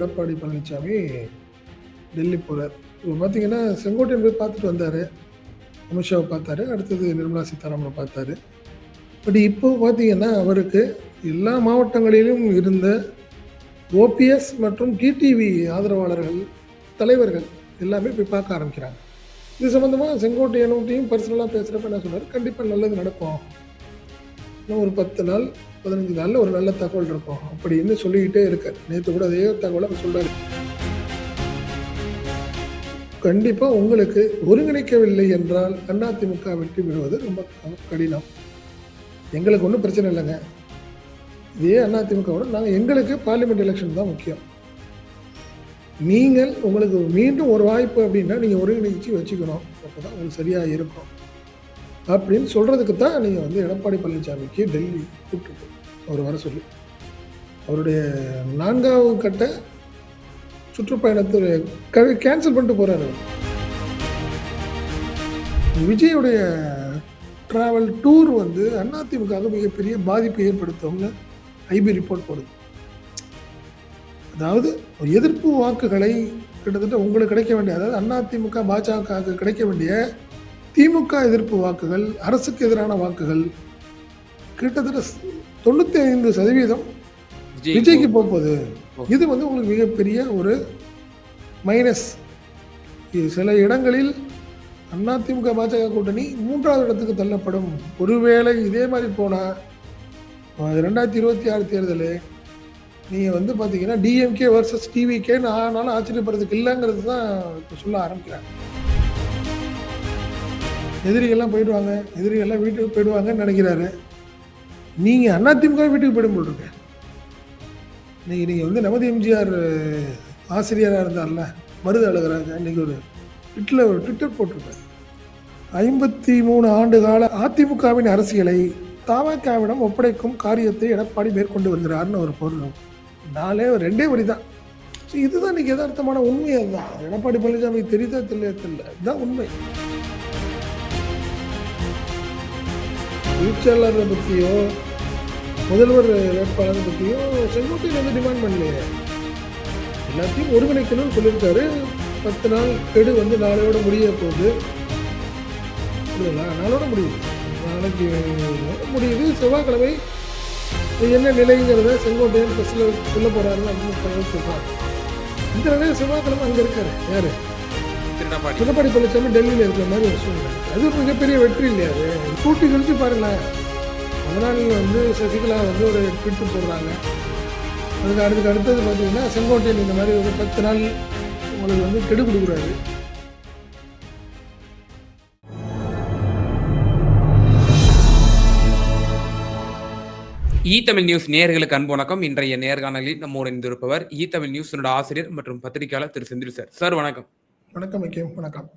எடப்பாடி பழனிசாமி டெல்லி போகிறார் இப்போ பார்த்தீங்கன்னா செங்கோட்டையன் போய் பார்த்துட்டு வந்தார். அமித்ஷாவை பார்த்தாரு. அடுத்தது நிர்மலா சீதாராமனை பார்த்தாரு. பட் இப்போ பார்த்தீங்கன்னா அவருக்கு எல்லா மாவட்டங்களிலும் இருந்த ஓபிஎஸ் மற்றும் டிடிவி ஆதரவாளர்கள் தலைவர்கள் எல்லாமே போய் பார்க்க ஆரம்பிக்கிறாங்க. இது சம்மந்தமாக செங்கோட்டையனுட்டையும் பர்சனலாக பேசுகிறப்ப என்ன சொன்னார் கண்டிப்பாக நல்லது நடக்கும். இன்னும் ஒரு பத்து நாள் பதினஞ்சு நாளில் ஒரு நல்ல தகவல் இருக்கும். அப்படின்னு சொல்லிக்கிட்டே இருக்கார் நேற்று கூட அதே தகவலை அவர் சொல்றாரு. கண்டிப்பாக உங்களுக்கு ஒருங்கிணைக்கவில்லை என்றால் அதிமுக வெற்றி பெறுவது ரொம்ப கடினம். எங்களுக்கு ஒன்றும் பிரச்சனை இல்லைங்க. இதே அதிமுகவோட நாங்கள் எங்களுக்கு பார்லிமெண்ட் எலெக்ஷன் தான் முக்கியம். நீங்கள் உங்களுக்கு மீண்டும் ஒரு வாய்ப்பு அப்படின்னா நீங்கள் ஒருங்கிணைச்சு வச்சுக்கணும். அப்போ தான் உங்களுக்கு சரியாக இருக்கும். அப்படின்னு சொல்கிறதுக்கு தான் நீங்கள் வந்து எடப்பாடி பழனிசாமிக்கு டெல்லி கூப்பிட்டு அவர் வர சொல்லி. அவருடைய நான்காவது கட்ட சுற்றுப்பயணத்தை கேன்சல் பண்ணிட்டு போகிறாரு விஜயுடைய ட்ராவல் டூர் வந்து அதிமுக மிகப்பெரிய பாதிப்பை ஏற்படுத்தும்னு ஐபி ரிப்போர்ட் போடுது. அதாவது எதிர்ப்பு வாக்குகளை கிட்டத்தட்ட உங்களுக்கு கிடைக்க வேண்டிய அதாவது அதிமுக பாஜக கிடைக்க வேண்டிய திமுக எதிர்ப்பு வாக்குகள் அரசுக்கு எதிரான வாக்குகள் கிட்டத்தட்ட தொண்ணூத்தி ஐந்து சதவீதம் விஜய்க்கு போகுது இது வந்து உங்களுக்கு மிகப்பெரிய ஒரு மைனஸ் சில இடங்களில் அதிமுக பாஜக கூட்டணி மூன்றாவது இடத்துக்கு தள்ளப்படும். ஒருவேளை இதே மாதிரி போனால் ரெண்டாயிரத்தி இருபத்தி ஆறு தேர்தல் நீங்கள் வந்து பார்த்தீங்கன்னா டிஎம்கே வர்சஸ் டிவிகேன்னு ஆனாலும் ஆச்சரியப்படுறதுக்கு இல்லைங்கிறது தான் இப்போ சொல்ல ஆரம்பிக்கிறாங்க. எதிரிகள்லாம் போயிடுவாங்க எதிரிகள்லாம் வீட்டுக்கு போயிடுவாங்கன்னு நினைக்கிறாரு. நீங்கள் அதிமுக வீட்டுக்கு போயிடும் போட்டிருக்க இன்னைக்கு நீங்கள் வந்து நமது எம்ஜிஆர் ஆசிரியராக இருந்தார்ல மருது அழகராஜா இன்னைக்கு ஒரு ட்விட்டில் ஒரு ட்விட்டர் போட்டிருக்காரு ஐம்பத்தி மூணு ஆண்டு கால அதிமுகவின் அரசியலை தமாகவிடம் ஒப்படைக்கும் காரியத்தை எடப்பாடி மேற்கொண்டு வருகிறார்னு ஒரு பொருள். நாளே ஒரு ரெண்டே வரி தான். ஸோ இதுதான் இன்னைக்கு யதார்த்தமான உண்மை தான் எடப்பாடி பழனிசாமி தெரியுதா தெரியல தெரியல. இதுதான் உண்மை. வீச்சாளரை பற்றியோ முதல்வர் வேட்பாளரை பற்றியோ செங்கோட்டையில் வந்து டிமாண்ட் பண்ணலையே. எல்லாத்தையும் ஒருங்கிணைக்கணும்னு சொல்லியிருக்காரு. பத்து நாள் கெடு வந்து நாளையோட முடிய போகுது. நாளோட முடியுது. நாளைக்கு முடியுது. செவ்வாய்க்கிழமை என்ன நிலைங்கிறத செங்கோட்டையன் ப்ரெஸ்ஸில் சொல்ல போகிறாருன்னு அப்படின்னு சொல்கிறாங்க இந்த நிலையில் செவ்வாய்க்கிழமை அங்கே இருக்காரு. யார்? எடப்பாடி பழனிசாமி டெல்லியில் இருக்கிற மாதிரி ஒரு சூழ்நிலை. அது மிகப்பெரிய வெற்றி இல்லையா அது? கூட்டி கழிச்சு பாருங்களேன் அதனால் வந்து சசிகலா வந்து ஒரு ட்விட்டு போடுறாங்க. அதுக்கு அடுத்துக்கு அடுத்தது பார்த்தீங்கன்னா செங்கோட்டையன் இந்த மாதிரி ஒரு பத்து நாள் உங்களுக்கு வந்து கெடு கொடுக்குறாரு. இ தமிழ் நியூஸ் நேயர்களுக்கு அன்பு வணக்கம். இன்றைய நேர்காணலில் நம்மோடு இணைந்திருப்பவர் இ தமிழ் நியூஸினோட ஆசிரியர் மற்றும் பத்திரிகையாளர் திரு செந்தில் சார். சார் வணக்கம். வணக்கம் ஐக்கியம் வணக்கம்.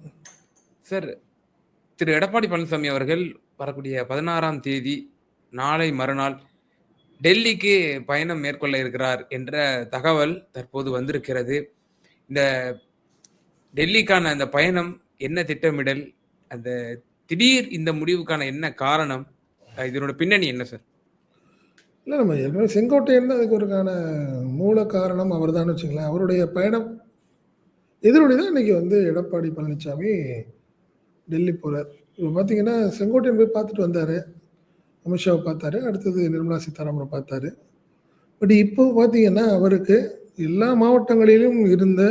சார் திரு எடப்பாடி பழனிசாமி அவர்கள் வரக்கூடிய பதினாறாம் தேதி நாளை மறுநாள் டெல்லிக்கு பயணம் மேற்கொள்ள இருக்கிறார் என்ற தகவல் தற்போது வந்திருக்கிறது. இந்த டெல்லிக்கான அந்த பயணம் என்ன திட்டமிடல் அந்த திடீர் இந்த முடிவுக்கான என்ன காரணம் இதனோட பின்னணி என்ன சார்? இல்லை நம்ம ஏற்கனவே செங்கோட்டையன் அதுக்கு ஒருக்கான மூல காரணம் அவர் தான் வச்சுங்களேன் அவருடைய பயணம் இதனுடைய தான் இன்னைக்கு வந்து எடப்பாடி பழனிசாமி டெல்லி போகிறார் இப்போ பார்த்தீங்கன்னா செங்கோட்டையன் போய் பார்த்துட்டு வந்தார். அமித்ஷாவை பார்த்தாரு. அடுத்தது நிர்மலா சீதாராமனை பார்த்தாரு. பட் இப்போ பார்த்தீங்கன்னா அவருக்கு எல்லா மாவட்டங்களிலும் இருந்த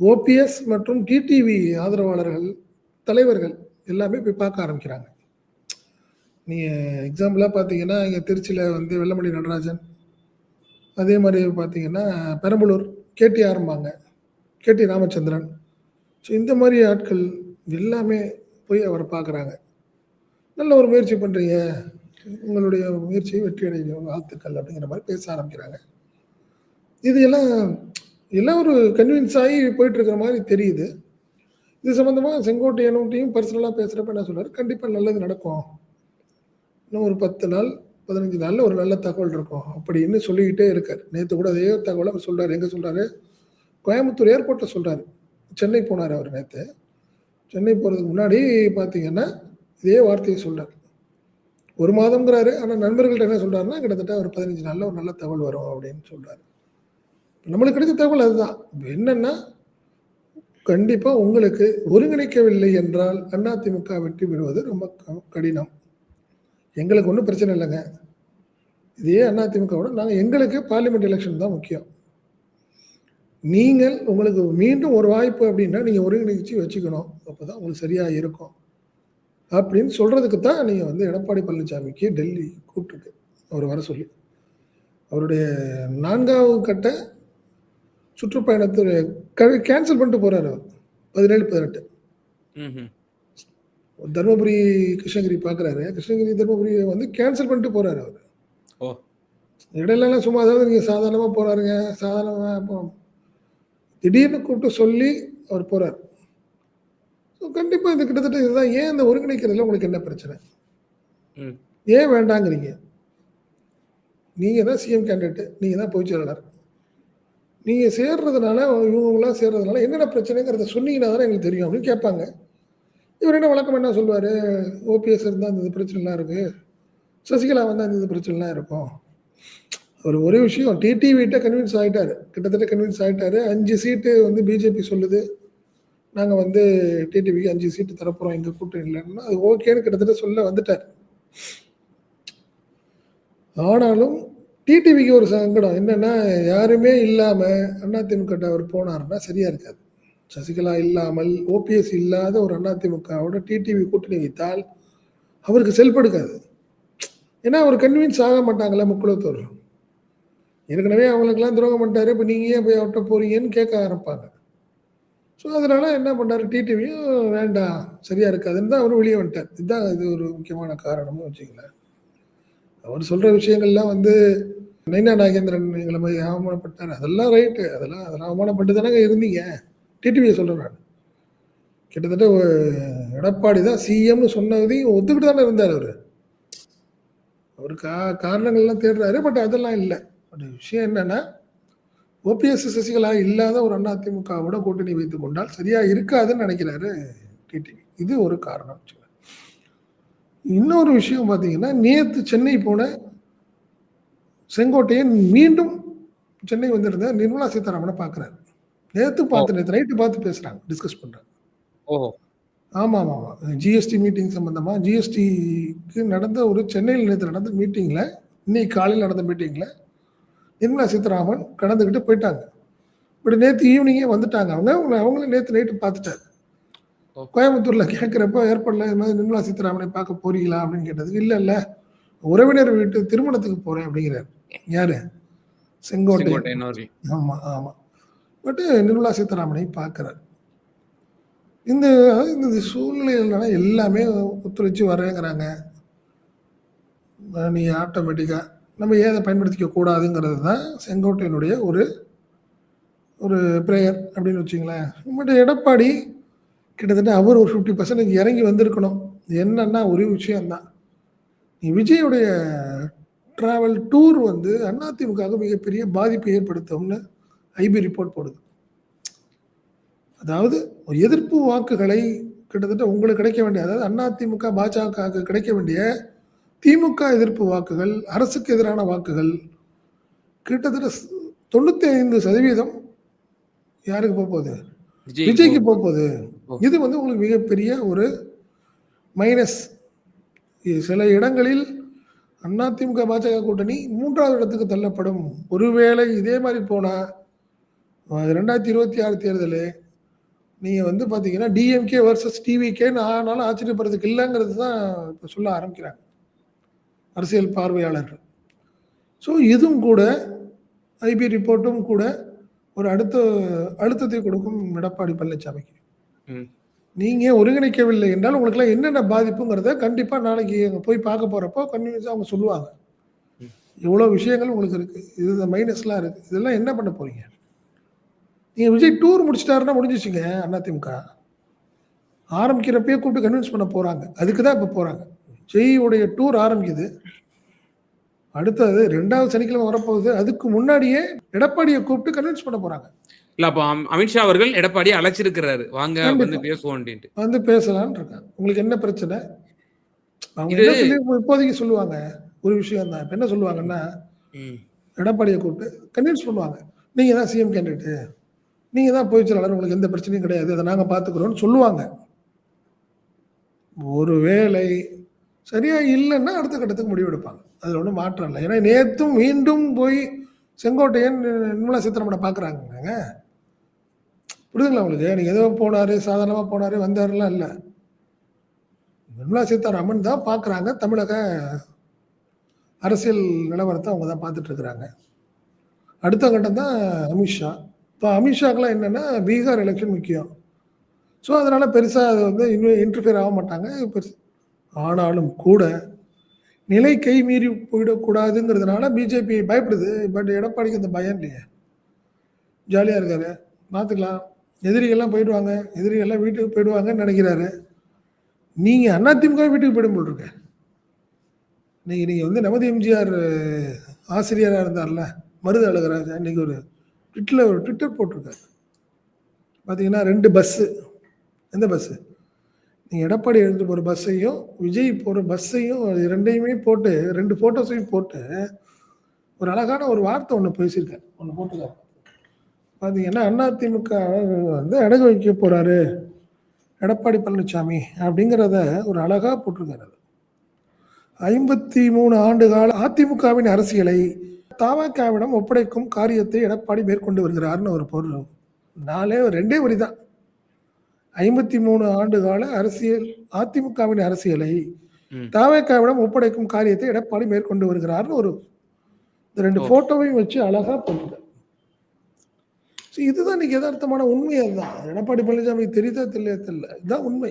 ஓபிஎஸ் மற்றும் டிடிவி ஆதரவாளர்கள் தலைவர்கள் எல்லாமே போய் பார்க்க ஆரம்பிக்கிறாங்க. நீங்கள் எக்ஸாம்பிளாக பார்த்தீங்கன்னா இங்கே திருச்சியில் வந்து வெள்ளமணி நடராஜன் அதே மாதிரி பார்த்தீங்கன்னா பெரம்பலூர் கேடிஆர்ம்பாங்க கேடி ராமச்சந்திரன். ஸோ இந்த மாதிரி ஆட்கள் எல்லாமே போய் அவரை பார்க்குறாங்க. நல்ல ஒரு முயற்சி பண்ணுறீங்க உங்களுடைய முயற்சியை வெற்றி அடைய வாழ்த்துக்கள் அப்படிங்கிற மாதிரி பேச ஆரம்பிக்கிறாங்க. இது எல்லாம் எல்லாம் ஒரு கன்வின்ஸ் ஆகி போயிட்டு இருக்கிற மாதிரி தெரியுது. இது சம்மந்தமாக செங்கோட்டையனுட்டையும் பர்சனலாக பேசுகிறப்ப என்ன சொல்கிறார் கண்டிப்பாக நல்லது நடக்கும். இன்னும் ஒரு பத்து நாள் பதினஞ்சு நாளில் ஒரு நல்ல தகவல் இருக்கும் அப்படின்னு சொல்லிக்கிட்டே இருக்கார். நேற்று கூட அதே தகவலை அவர் சொல்கிறார் எங்கே சொல்கிறாரு கோயம்புத்தூர் ஏர்போர்ட்டில் சொல்கிறாரு சென்னை போனார் அவர் நேற்று சென்னை போகிறதுக்கு முன்னாடி பார்த்தீங்கன்னா இதே வார்த்தையை சொல்கிறார் ஒரு மாதம்ங்கிறாரு ஆனால் நண்பர்கள்ட்ட என்ன சொல்கிறாருன்னா கிட்டத்தட்ட ஒரு பதினஞ்சு நாளில் ஒரு நல்ல தகவல் வரும் அப்படின்னு சொல்கிறாரு நம்மளுக்கு கிடைத்த தகவல் அதுதான். என்னென்னா கண்டிப்பாக உங்களுக்கு ஒருங்கிணைக்கவில்லை என்றால் அதிமுக வெற்றி பெறுவது ரொம்ப கடினம். எங்களுக்கு ஒன்றும் பிரச்சனை இல்லைங்க. இதே அதிமுகவோட நாங்கள் எங்களுக்கு பார்லிமெண்ட் எலெக்ஷன் தான் முக்கியம். நீங்கள் உங்களுக்கு மீண்டும் ஒரு வாய்ப்பு அப்படின்னா நீங்கள் ஒருங்கிணைச்சு வச்சுக்கணும். அப்போ தான் உங்களுக்கு சரியாக இருக்கும். அப்படின்னு சொல்கிறதுக்கு தான் நீங்கள் வந்து எடப்பாடி பழனிசாமிக்கு டெல்லி கூப்பிட்டுருக்கு. அவர் வர சொல்லி. அவருடைய நான்காவது கட்ட சுற்றுப்பயணத்தை கேன்சல் பண்ணிட்டு போகிறார் அவர். பதினேழு பதினெட்டு. தருமபுரி கிருஷ்ணகிரி பார்க்குறாரு கிருஷ்ணகிரி தருமபுரி வந்து கேன்சல் பண்ணிட்டு போகிறாரு அவர். ஓ. இடையிலலாம் சும்மா அதாவது நீங்கள் சாதாரணமாக போகிறாருங்க சாதாரணமாக திடீர்னு கூப்பிட்டு சொல்லி அவர் போகிறார் ஸோ கண்டிப்பாக இது கிட்டத்தட்ட இதுதான். ஏன் இந்த ஒருங்கிணைக்கிறதுல உங்களுக்கு என்ன பிரச்சனை. ஏன் வேண்டாங்கிறீங்க? நீங்கள் தான் சிஎம் கேண்டிடேட்டு நீங்கள் தான் பொதுச் செயலாளர். நீங்கள் சேர்றதுனால இவங்களாம் சேர்றதுனால என்னென்ன பிரச்சனைங்கிறத சொன்னீங்கன்னா தானே எங்களுக்கு தெரியும் அப்படின்னு கேட்பாங்க. இவர் என்ன வழக்கம் என்ன சொல்லுவார் ஓபிஎஸ் இருந்தால் இந்த பிரச்சனைலாம் இருக்குது சசிகலா வந்தால் இந்த பிரச்சனைலாம் இருக்கும். ஒரு ஒரே விஷயம் டிடிவிட்ட கன்வின்ஸ் ஆகிட்டாரு கிட்டத்தட்ட கன்வின்ஸ் ஆகிட்டாரு அஞ்சு சீட்டு வந்து பிஜேபி சொல்லுது. நாங்கள் வந்து டிடிவிக்கு அஞ்சு சீட்டு தரப்போகிறோம் எங்கள் கூட்டணி இல்லைன்னா அது ஓகேன்னு கிட்டத்தட்ட சொல்ல வந்துட்டார். ஆனாலும் டிடிவிக்கு ஒரு சங்கடம் என்னன்னா யாருமே இல்லாமல் அதிமுக அவர் போனாருன்னா சரியாக இருக்காது. சசிகலா இல்லாமல் ஓபிஎஸ் இல்லாத ஒரு அதிமுகவோட டிடிவி கூட்டணி வைத்தால் அவருக்கு செல்படுக்காது. ஏன்னா அவர் கன்வின்ஸ் ஆக மாட்டாங்களே முக்குளத்தூர் ஏற்கனவே அவங்களுக்கெல்லாம் துரோகம் பண்ணிட்டாரு. இப்போ நீங்கள் ஏன் போய் அவர்கிட்ட போறீங்கன்னு கேட்க ஆரம்பிப்பாங்க. ஸோ அதனால என்ன பண்ணாரு? டிடிவியும் வேண்டாம். சரியா இருக்காதுன்னு தான் அவர் வெளியே வந்துட்டார். இதுதான் இது ஒரு முக்கியமான காரணம்னு வச்சுங்களேன் அவர் சொல்ற விஷயங்கள்லாம் வந்து நைனா நாகேந்திரன் எங்களை மாதிரி அவமானப்பட்டார். அதெல்லாம் ரைட்டு அதெல்லாம் அதெல்லாம் அவமானப்பட்டு தானே இருந்தீங்க. டிடிவியை சொல்கிறேன் நான். கிட்டத்தட்ட எடப்பாடி தான் சிஎம்னு சொன்னதையும் ஒத்துக்கிட்டு தானே இருந்தார் அவர். அவர் கா காரணங்கள்லாம் தேடுறாரு. பட் அதெல்லாம் இல்லை. பட் விஷயம் என்னன்னா ஓபிஎஸ் சசிகலா இல்லாத ஒரு அதிமுகவோட கூட்டணி வைத்துக் கொண்டால் சரியா இருக்காதுன்னு நினைக்கிறாரு டிடிவி இது ஒரு காரணம். இன்னொரு விஷயம் பார்த்தீங்கன்னா நேற்று சென்னை போன செங்கோட்டையன் மீண்டும் சென்னை வந்திருந்த நிர்மலா சீதாராமனை பார்க்குறாரு நேற்று பார்த்து நேற்று நைட்டு பார்த்து பேசுகிறாங்க டிஸ்கஸ் பண்ணுறாங்க ஓஹோ. ஆமாம் ஆமாம் ஆமாம் ஜிஎஸ்டி மீட்டிங் சம்மந்தமாக ஜிஎஸ்டிக்கு நடந்த ஒரு சென்னையில் நேற்று நடந்த மீட்டிங்கில் இன்னைக்கு காலையில் நடந்த மீட்டிங்கில் நிர்மலா சீதாராமன் கடந்துக்கிட்டு போயிட்டாங்க. பட் நேற்று ஈவினிங்கே வந்துட்டாங்க. அவங்க அவங்க அவங்களும் நேற்று நைட்டு பார்த்துட்டாரு ஓ. கோயம்புத்தூரில் கேட்குறப்ப ஏற்பாடில் இது மாதிரி நிர்மலா சீதாராமனை பார்க்க போறீங்களா அப்படின்னு கேட்டதுக்கு இல்லை இல்லை. உறவினர் வீட்டு திருமணத்துக்கு போகிறேன் அப்படிங்கிறார். யாரு? செங்கோட்டை. ஆமாம் ஆமாம் பட்டு நிர்மலா சீதாராமனை பார்க்குறாரு. இந்த இந்த சூழ்நிலைகள்னால எல்லாமே ஒத்துழைச்சு வரேங்கிறாங்க நீ ஆட்டோமேட்டிக்காக நம்ம ஏன் அதை பயன்படுத்திக்க கூடாதுங்கிறது தான் செங்கோட்டையனுடைய ஒரு ஒரு ப்ரேயர் அப்படின்னு வச்சுங்களேன். பட் எடப்பாடி கிட்டத்தட்ட அவர் ஒரு ஃபிஃப்டி பர்சன்டேஜ் இறங்கி வந்திருக்கணும். என்னன்னா ஒரு விஷயம்தான். நீ விஜயுடைய ட்ராவல் டூர் வந்து அதிமுகவுக்கு மிகப்பெரிய பாதிப்பை ஏற்படுத்தும்னு ஐபி ரிப்போர்ட் போடுது. அதாவது எதிர்ப்பு வாக்குகளை கிட்டத்தட்ட உங்களுக்கு கிடைக்க வேண்டிய அதாவது அதிமுக பாஜக கிடைக்க வேண்டிய திமுக எதிர்ப்பு வாக்குகள் அரசுக்கு எதிரான வாக்குகள் கிட்டத்தட்ட தொண்ணூத்தி ஐந்து சதவீதம் யாருக்கு போக போகுது? விஜய் விஜய்க்கு போக போகுது. இது வந்து உங்களுக்கு மிகப்பெரிய ஒரு மைனஸ் சில இடங்களில் அதிமுக பாஜக கூட்டணி மூன்றாவது இடத்துக்கு தள்ளப்படும். ஒருவேளை இதே மாதிரி போனா அஹ் ரெண்டாயிரத்தி இருபத்தி ஆறு தேர்தல் நீங்க வந்து பாத்தீங்கன்னா டிஎம்கே வர்சஸ் டிவிகேன்னு ஆனாலும் ஆச்சரியப்படுறதுக்கு இல்லைங்கிறது தான் இப்போ சொல்ல ஆரம்பிக்கிறாங்க. அரசியல் பார்வையாளர்கள். ஸோ இதுவும் கூட ஐபி ரிப்போர்ட்டும் கூட ஒரு அடுத்த அழுத்தத்தை கொடுக்கும் எடப்பாடி பழனிசாமிக்கு ம். நீங்க ஒருங்கிணைக்கவில்லை என்றால் உங்களுக்குலாம் என்னென்ன பாதிப்புங்கிறத கண்டிப்பா நாளைக்கு அங்க போய் பார்க்க போறப்போ கன்வின்ஸா அவங்க சொல்லுவாங்க. ம். இவ்வளவு விஷயங்கள் உங்களுக்கு இருக்கு. இது இந்த மைனஸ்லாம் இருக்கு. இதெல்லாம் என்ன பண்ண போறீங்க? நீங்க விஜய் டூர் முடிச்சிட்டாருன்னா முடிஞ்சிச்சுங்க அதிமுக ஆரம்பிக்கிறப்பயே கூப்பிட்டு கன்வின்ஸ் பண்ண போறாங்க. அதுக்கு தான் இப்போ போறாங்க. விஜய்யுடைய டூர் ஆரம்பிக்குது. அடுத்தது ரெண்டாவது சனிக்கிழமை வரப்போகுது. அதுக்கு முன்னாடியே எடப்பாடியை கூப்பிட்டு கன்வின்ஸ் பண்ண போறாங்க. இல்ல அப்போ அம்- அமித்ஷா அவர்கள் எடப்பாடி அழைச்சிருக்கிறாரு. வாங்க. வந்து பேசுவோம் வந்து பேசலாம்னு இருக்காங்க. உங்களுக்கு என்ன பிரச்சனை? அவங்க இப்போதைக்கு சொல்லுவாங்க? ஒரு விஷயம் தான். இப்ப என்ன சொல்லுவாங்கன்னா. எடப்பாடியை கூப்பிட்டு கன்வின்ஸ் பண்ணுவாங்க. நீங்கள் தான் சிஎம் கேண்டிடேட்டு நீங்கள் தான் பொதுச் செயலாளர் உங்களுக்கு எந்த பிரச்சனையும் கிடையாது. அதை நாங்கள் பார்த்துக்குறோம்னு சொல்லுவாங்க. ஒருவேளை சரியா இல்லைன்னா அடுத்த கட்டத்துக்கு முடிவெடுப்பாங்க. அதில் ஒன்றும் மாற்றம் இல்லை. ஏன்னா நேற்றும் மீண்டும் போய் செங்கோட்டையன் நிர்மலா சீத்தாராமனை பார்க்குறாங்கங்க. புரியுதுங்களா உங்களுக்கு? நீங்கள் ஏதோ போனார் சாதாரணமாக போனார் வந்தாருலாம் இல்லை. நிர்மலா சீதாராமன் தான் பார்க்குறாங்க. தமிழக அரசியல் நிலவரத்தை அவங்க தான் பார்த்துட்ருக்குறாங்க அடுத்த கட்டம் தான் அமித்ஷா இப்போ அமித்ஷாக்கெலாம் என்னென்னா பீகார் எலெக்ஷன் முக்கியம். ஸோ அதனால் பெருசாக அது வந்து இன்னும் இன்டர்ஃபியர் ஆக மாட்டாங்க. பெருசு ஆனாலும் கூட நிலை கை மீறி போயிடக்கூடாதுங்கிறதுனால பிஜேபி பயப்படுது. பட் எடப்பாடிக்கு அந்த பயம் இல்லையே. ஜாலியாக இருக்காரு. பார்த்துக்கலாம் எதிரிகள்லாம் போயிடுவாங்க. எதிரிகள்லாம் வீட்டுக்கு போயிடுவாங்கன்னு நினைக்கிறாரு. நீங்கள் அதிமுக வீட்டுக்கு போயிடும் போல் இருக்க. நீங்கள் நீங்கள் வந்து நமது எம்ஜிஆர் ஆசிரியராக இருந்தார்ல மருது அழகராஜா இன்னைக்கு ஒரு ட்விட்டரில் ஒரு ட்விட்டர் போட்டிருக்காரு. பார்த்தீங்கன்னா ரெண்டு பஸ்ஸு எந்த பஸ்ஸு எடப்பாடி எடுத்து போகிற பஸ்ஸையும் விஜய் போகிற பஸ்ஸையும் ரெண்டையுமே போட்டு ரெண்டு ஃபோட்டோஸையும் போட்டு ஒரு அழகான ஒரு வார்த்தை ஒன்று பேசியிருக்காரு. ஒன்று போட்டுருக்காரு. பார்த்தீங்கன்னா அதிமுக வந்து அடகு வைக்க போகிறாரு எடப்பாடி பழனிசாமி அப்படிங்கிறத ஒரு அழகாக போட்டிருக்காரு ஐம்பத்தி மூணு ஆண்டு கால அதிமுகவின் அரசியலை தாவக்காவிடம் ஒப்படைக்கும் காரியத்தை எடப்பாடி மேற்கொண்டு வருகிறார்னு ஒரு பொருள். நாளே ரெண்டே வரி தான் ஐம்பத்தி மூணு ஆண்டு கால அரசியல் அதிமுகவின் அரசியலை. தாவேக்காவிடம் ஒப்படைக்கும் காரியத்தை எடப்பாடி மேற்கொண்டு வருகிறார்னு ஒரு இந்த ரெண்டு. போட்டோவையும் வச்சு அழகா So இதுதான் இன்னைக்கு யதார்த்தமான உண்மை அதுதான் எடப்பாடி பழனிசாமி தெரியுதா தெரியல தெரியல இதுதான் உண்மை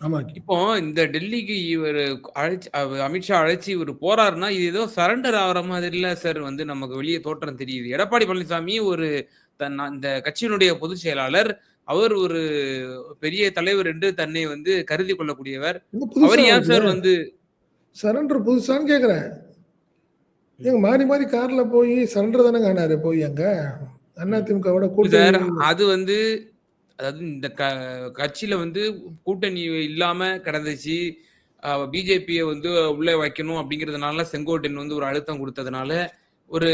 ஆமா. இப்போ இந்த டெல்லிக்கு இவர் அழைச்சி அமித்ஷா அழைச்சி இவர் போறாருன்னா இது ஏதோ சரண்டர் ஆகிற மாதிரில சார் வந்து நமக்கு வெளியே தோற்றம் தெரியுது. எடப்பாடி பழனிசாமி ஒரு தன் இந்த கட்சியினுடைய பொதுச் செயலாளர். அவர் ஒரு பெரிய தலைவர் என்று தன்னை வந்து கருதி கொள்ளக்கூடியவர். அவர் ஏன் சார். வந்து சரண்டர் புதுசான்னு கேக்குறேன். ஏங்க மாறி மாறி கார்ல போய் சரண்டர் தானே காணாரு போய் அங்க? அதிமுகவோட அது வந்து அதாவது இந்த க கட்சியில வந்து கூட்டணி இல்லாம கிடந்துச்சு. பிஜேபியை வந்து உள்ளே வைக்கணும் அப்படிங்கிறதுனால செங்கோட்டையன் வந்து ஒரு அழுத்தம் கொடுத்ததுனால ஒரு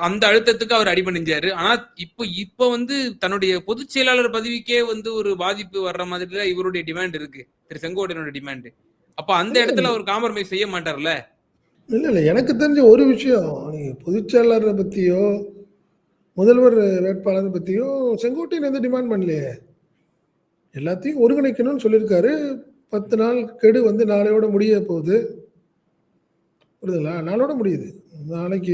அந்த அழுத்தத்துக்கு அவர் அடிபணிஞ்சாரு. ஆனா இப்போ இப்போ வந்து தன்னுடைய பொதுச் செயலாளர் பதவிக்கே வந்து ஒரு பாதிப்பு வர்ற மாதிரி இவருடைய டிமாண்ட் இருக்கு. திரு செங்கோட்டையனோட டிமாண்ட். அப்ப அந்த இடத்துல அவர் காம்ப்ரமைஸ் செய்ய மாட்டார்ல? இல்ல இல்ல. எனக்கு தெரிஞ்ச ஒரு விஷயம் பொதுச் செயலாளரை பத்தியோ முதல்வர் வேட்பாளர் பற்றியும் செங்கோட்டையன் எந்த டிமாண்ட் பண்ணலையே. எல்லாத்தையும் ஒருங்கிணைக்கணும்னு சொல்லியிருக்காரு. பத்து நாள் கெடு வந்து நாளையோட முடிய போகுது. புரியுதுங்களா? நாளோட முடியுது. நாளைக்கு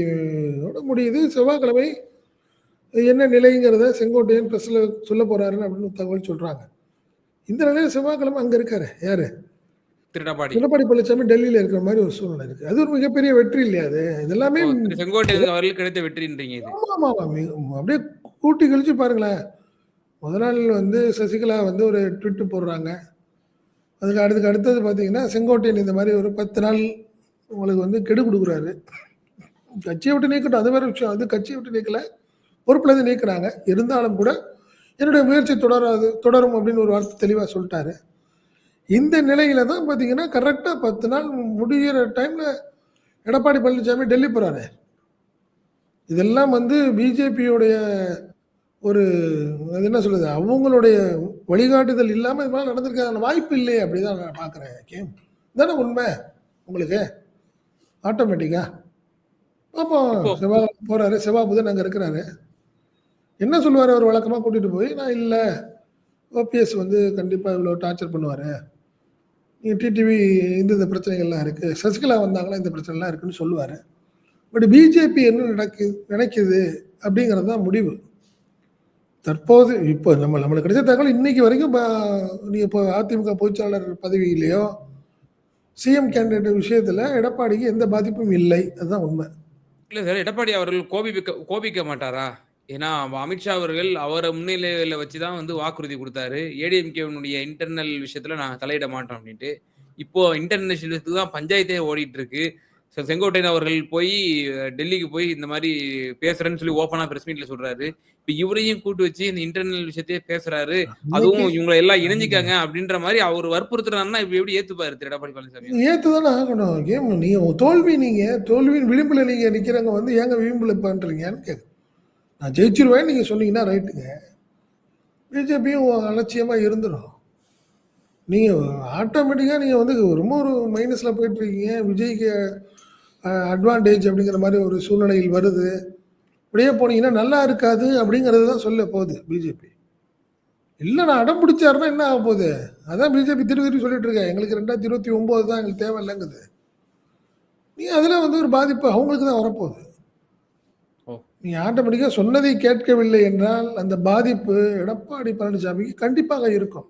முடியுது. செவ்வாய்க்கிழமை என்ன நிலைங்கிறத செங்கோட்டையன் ப்ரெஸ்ஸில் சொல்ல போறாருன்னு அப்படின்னு தகவல் சொல்றாங்க. இந்த நிலையில செவ்வாய்க்கிழமை அங்க இருக்காரு. யாரு? திரு எடப்பாடி எடப்பாடி பழனிசாமி டெல்லியில இருக்கிற மாதிரி ஒரு சூழ்நிலை இருக்கு. அது ஒரு மிகப்பெரிய வெற்றி இல்லையா அது? இதெல்லாமே செங்கோட்டையன் அவர்களுக்கு கிடைத்த வெற்றின்றீங்க ஆமா ஆமா அப்படியே கூட்டி கழிச்சு பாருங்களேன். முத நாள் வந்து சசிகலா வந்து ஒரு ட்விட்டு போடுறாங்க. அதுக்கு அடுத்துக்கு அடுத்தது பார்த்தீங்கன்னா செங்கோட்டையன் இந்த மாதிரி ஒரு பத்து நாள் உங்களுக்கு வந்து கெடு கொடுக்குறாரு. கட்சியை விட்டு நீக்கட்டும். அது வேற விஷயம். அது கட்சியை விட்டு நீக்கல. பொறுப்புல இருந்து நீக்குறாங்க. இருந்தாலும் கூட என்னுடைய முயற்சி தொடராது தொடரும் அப்படின்னு ஒரு வார்த்தை தெளிவாக சொல்லிட்டாரு. இந்த நிலையில தான் பார்த்தீங்கன்னா கரெக்டாக பத்து நாள் முடிகிற டைம்ல எடப்பாடி பழனிசாமி டெல்லி போறாரு. இதெல்லாம் வந்து பிஜேபியோடைய ஒரு அது என்ன சொல்லுது அவங்களுடைய வழிகாட்டுதல் இல்லாமல் இது மாதிரி நடந்திருக்கான வாய்ப்பு இல்லையே அப்படிதான் நான் பார்க்குறேன் கேம் தானே உண்மை உங்களுக்கு? ஆட்டோமேட்டிக்கா அப்போ இப்போ- செவ்வா போறாரு செவ்வா புதன் அங்கே இருக்கிறாரு. என்ன சொல்லுவார் அவர் வழக்கமாக கூட்டிட்டு போய்? நான் இல்லை. ஓபிஎஸ் வந்து கண்டிப்பாக இவ்வளோ டார்ச்சர் பண்ணுவார். நீங்கள் டிடிவி இந்த இந்த பிரச்சனைகள்லாம் இருக்குது சசிகலா வந்தாங்களா இந்த பிரச்சனைலாம் இருக்குன்னு சொல்லுவார். பட் பிஜேபி என்ன நடக்கு நினைக்குது அப்படிங்கிறது தான் முடிவு. தற்போது இப்போ நம்ம நம்மளுக்கு கிடைச்ச தகவல் இன்னைக்கு வரைக்கும் நீங்கள் இப்போ அதிமுக பொதுச்செயலாளர் பதவியிலேயோ சிஎம் கேண்டிடேட் விஷயத்தில் எடப்பாடிக்கு எந்த பாதிப்பும் இல்லை. அதுதான் உண்மை. இல்லை சார் எடப்பாடி அவர்கள் கோபிக்க கோபிக்க மாட்டாரா? ஏன்னா அமித்ஷா அவர்கள் அவர முன்னிலையில வச்சு தான் வந்து வாக்குறுதி குடுத்தாரு. ஏடிஎம்கேவினுடைய இன்டர்னல் விஷயத்துல நாங்க தலையிட மாட்டோம் அப்டின்ட்டு. இப்போ இன்டர்னல் விஷயத்துக்கு தான் பஞ்சாயத்தே ஓடிட்டு இருக்கு. செங்கோட்டையன் அவர்கள் போய் டெல்லிக்கு போய் இந்த மாரி பேசுறேன்னு சொல்லி ஓப்பனா பிரஸ் மீட்ல சொல்றாரு. இப்ப இவரையும் கூட்டு வச்சு இந்த இன்டர்னல் விஷயத்தையே பேசுறாரு. அதுவும் இவங்கள எல்லாம் இணைஞ்சுக்கங்க அப்டின்ற மாரி அவரு வற்புறுத்துறாருன்னா இப்ப எப்படி ஏத்துப்பாரு திரு எடப்பாடி பழனிசாமி? ஏத்து தானே ஆகணும். கேம் நீங்க தோல்வி நீங்க தோல்வியின் விளிம்புல நீங்க நிக்கிறவங்க வந்து ஏங்க விளிம்புல பண்றீங்கன்னு கேட்கு நான் ஜெயிச்சிருவேன் நீங்கள் சொன்னீங்கன்னா ரைட்டுங்க. பிஜேபியும் அலட்சியமாக இருந்துடும் நீங்கள் ஆட்டோமேட்டிக்காக நீங்கள் வந்து ரொம்ப ஒரு மைனஸில் போயிட்டுருக்கீங்க விஜய்க்கு அட்வான்டேஜ் அப்படிங்கிற மாதிரி ஒரு சூழ்நிலையில் வருது. இப்படியே போனீங்கன்னா நல்லா இருக்காது அப்படிங்கிறது தான் சொல்ல போகுது பிஜேபி. இல்லை நான் அடம் பிடிச்சாருன்னா என்ன ஆக போகுது? அதான் பிஜேபி திருப்பி திருப்பி சொல்லிட்டு இருக்கேன். எங்களுக்கு 2029 தான் எங்களுக்கு தேவையில்லங்குது. நீ அதில் வந்து ஒரு பாதிப்பு அவங்களுக்கு தான் வரப்போகுது. நீ ஆட்டோமேட்டிக்காக சொன்னதை கேட்கவில்லை என்றால், அந்த பாதிப்பு எடப்பாடி பழனிசாமிக்கு கண்டிப்பாக இருக்கும்.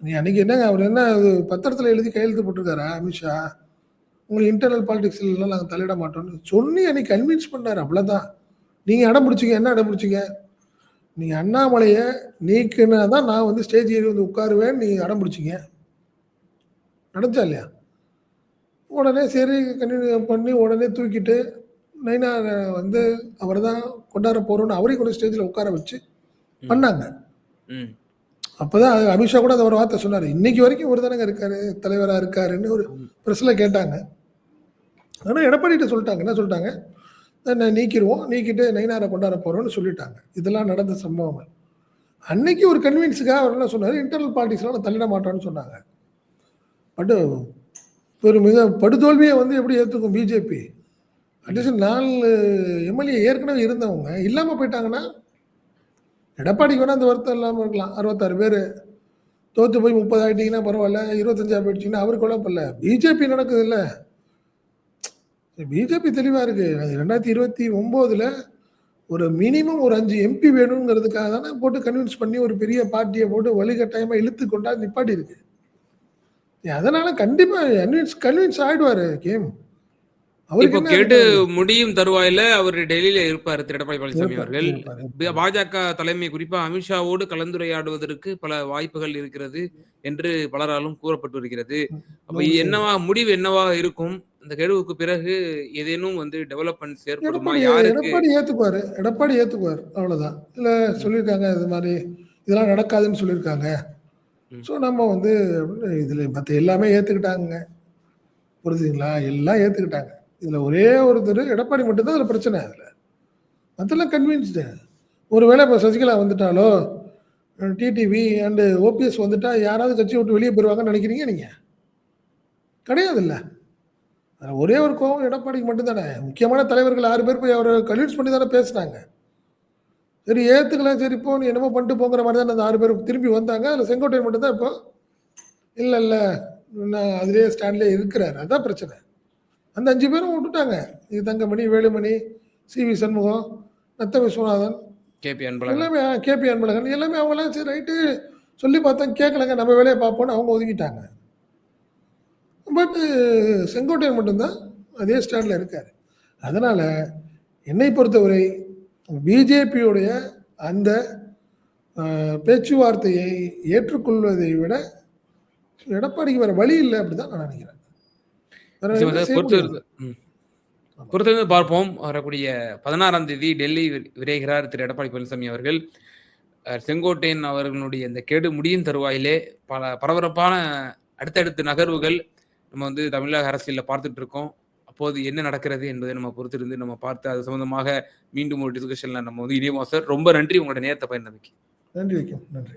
நீ அன்னைக்கு என்னங்க அவர் என்ன அது எழுதி கையெழுத்து போட்டிருக்காரா அமித்ஷா? உங்களுக்கு இன்டர்னல் பாலிடிக்ஸ்லாம் நாங்கள் தலையிட மாட்டோம்னு சொல்லி அன்னைக்கு கன்வின்ஸ் பண்ணார் அவ்வளோதான். நீங்கள் அடம் பிடிச்சீங்க. என்ன இடம் பிடிச்சீங்க? நீங்கள் அண்ணாமலையை நீக்குனா தான் நான் வந்து ஸ்டேஜ் ஏறி வந்து உட்காருவேன் நீங்கள் அடம் பிடிச்சீங்க. நடந்துச்சா இல்லையா? உடனே சரி கன்டினியூ பண்ணி உடனே தூக்கிட்டு நயினார வந்து அவர தான் கொண்டாட போறோம்ன்னு அவரையும் கொண்டு ஸ்டேஜ்ல உட்கார வச்சு. பண்ணாங்க. ம். அப்பதான் அமித்ஷா கூட அந்த ஒரு வார்த்தை சொன்னாரு. இன்னைக்கு வரைக்கும் இவரு தானங்க இருக்காரு. தலைவரா இருக்காருன்னு ஒரு ம். பிரஸ்ல கேட்டாங்க. ஆனா எடப்பாடிட்ட சொல்லிட்டாங்க. என்ன சொல்லிட்டாங்க? "ந நீக்கிருவோம். நீக்கிட்டு நயினார கொண்டாட போறோம்ன்னு சொல்லிட்டாங்க. இதெல்லாம் நடந்த சம்பவங்கள். அன்னைக்கு ஒரு கன்வின்ஸுக்காக அவர் என்ன சொன்னாரு, இன்டர்னல் பாலிடிக்ஸ்லாம் நான் தள்ளிட மாட்டோம்ன்னு சொன்னாங்க. பட் ஒரு மிக படுதோல்விய வந்து எப்படி ஏத்துக்கும் பிஜேபி? அட்லீஸ்ட் நாலு எம்எல்ஏ ஏற்கனவே இருந்தவங்க இல்லாமல் போயிட்டாங்கன்னா, எடப்பாடிக்கு வேணால் அந்த வருத்தம் இல்லாமல் இருக்கலாம். அறுபத்தாறு பேர் தோற்று போய் 30 ஆயிட்டீங்கன்னா பரவால்ல. 25 போயிடுச்சுங்கன்னா அவருக்கு குழப்பம் இல்லை பிஜேபி நடக்குதுல்ல. பிஜேபி தெளிவா இருக்கு. 2029ல ஒரு மினிமம் ஒரு அஞ்சு எம்பி வேணுங்கிறதுக்காக தானே போட்டு கன்வின்ஸ் பண்ணி ஒரு பெரிய பார்ட்டியை போட்டு வலிகட்டாயமாக இழுத்து கொண்டாந்து நிப்பாட்டி இருக்கு. அதனால கண்டிப்பாக கன்வின்ஸ் கன்வின்ஸ் ஆகிடுவார் கேம். இப்போ கேட்டு? முடியும் தருவாயில அவர் டெல்லியில இருப்பாரு திரு எடப்பாடி பழனிசாமி அவர்கள். பாஜக தலைமை குறிப்பா அமித்ஷாவோடு கலந்துரையாடுவதற்கு பல வாய்ப்புகள் இருக்கிறது என்று பலராலும் கூறப்பட்டு வருகிறது. அப்ப. என்னவா முடிவு என்னவாக இருக்கும்? இந்த கெடுவுக்கு பிறகு ஏதேனும் வந்து டெவலப்மெண்ட்ஸ் ஏற்படுமா? எடப்பாடி யாருக்கு? எடப்பாடி ஏத்துக்குவாரு. எடப்பாடி ஏத்துக்குவாரு. அவ்வளோதான். இல்ல சொல்லியிருக்காங்க இது மாரி இதெல்லாம் நடக்காதுன்னு சொல்லியிருக்காங்க. ஸோ நம்ம வந்து இதுல மத்த எல்லாமே ஏத்துக்கிட்டாங்கங்க. புரியுதுங்களா? எல்லாம் ஏத்துக்கிட்டாங்க. இதில் ஒரே ஒருத்தர் எடப்பாடி மட்டும்தான் அதில் பிரச்சனை அதில் மத்தெல்லாம் கன்வின்ஸ்டு. ஒருவேளை இப்போ சசிகலா வந்துட்டாலோ, டிடிவி அண்டு ஓபிஎஸ் வந்துட்டா யாராவது கட்சி விட்டு வெளியே போயிருவாங்கன்னு நினைக்கிறீங்க நீங்கள் கிடையாது இல்லை அதில் ஒரே ஒரு கோவம் எடப்பாடிக்கு மட்டும்தானே முக்கியமான தலைவர்கள் ஆறு பேர் போய் அவர கன்வின்ஸ் பண்ணி தானே பேசுனாங்க. சரி ஏற்றுக்கலாம் சரி இப்போ நீ என்னமோ பண்ணிட்டு போங்கிற மாதிரி தான் அந்த ஆறு பேர் திரும்பி வந்தாங்க. அதில் செங்கோட்டையன் மட்டும்தான் இப்போ இல்லை இல்லை நான் அதிலே ஸ்டாண்ட்லேயே இருக்கிறார் அதுதான் பிரச்சனை. அந்த 5 பேரும் விட்டுட்டாங்க. இது Thangamani, Velumani, C V. Shanmugam, Natham Viswanathan K P. Anbazhagan. எல்லாமே கே.பி. அன்பழகன் எல்லாமே அவங்கலாம் சரி ரைட்டு சொல்லி பார்த்தோம் கேட்கலங்க நம்ம வேலைய பார்ப்போம்ன்னு அவங்க ஒதுங்கிட்டாங்க. பட் செங்கோட்டையன் மட்டும் தான் அதே ஸ்டாண்ட்ல இருக்காரு. அதனால என்னை பொறுத்தவரை பிஜேபியுடைய அந்த பேச்சுவார்த்தையை ஏற்றுக்கொள்வதை விட எடப்பாடிக்கு வேற வழி இல்ல அப்படிதான் நான் நினைக்கிறேன். பொறுத்திருந்து பார்ப்போம். வரக்கூடிய 16ஆம் தேதி டெல்லி விரைகிறார் திரு எடப்பாடி பழனிசாமி அவர்கள். செங்கோட்டையன் அவர்களுடைய இந்த கெடு முடியும் தருவாயிலே பல பரபரப்பான அடுத்தடுத்த நகர்வுகள் நம்ம வந்து தமிழக அரசியல்ல பார்த்துட்டு இருக்கோம். அப்போது என்ன நடக்கிறது என்பதை நம்ம பொறுத்திருந்து நம்ம பார்த்து அது சம்பந்தமாக மீண்டும் ஒரு டிஸ்கஷன்ல நம்ம வந்து இணைவோம் சார். ரொம்ப நன்றி உங்களோட நேரத்த பகிர்ந்தமைக்கு. நன்றி வைக்கும். நன்றி.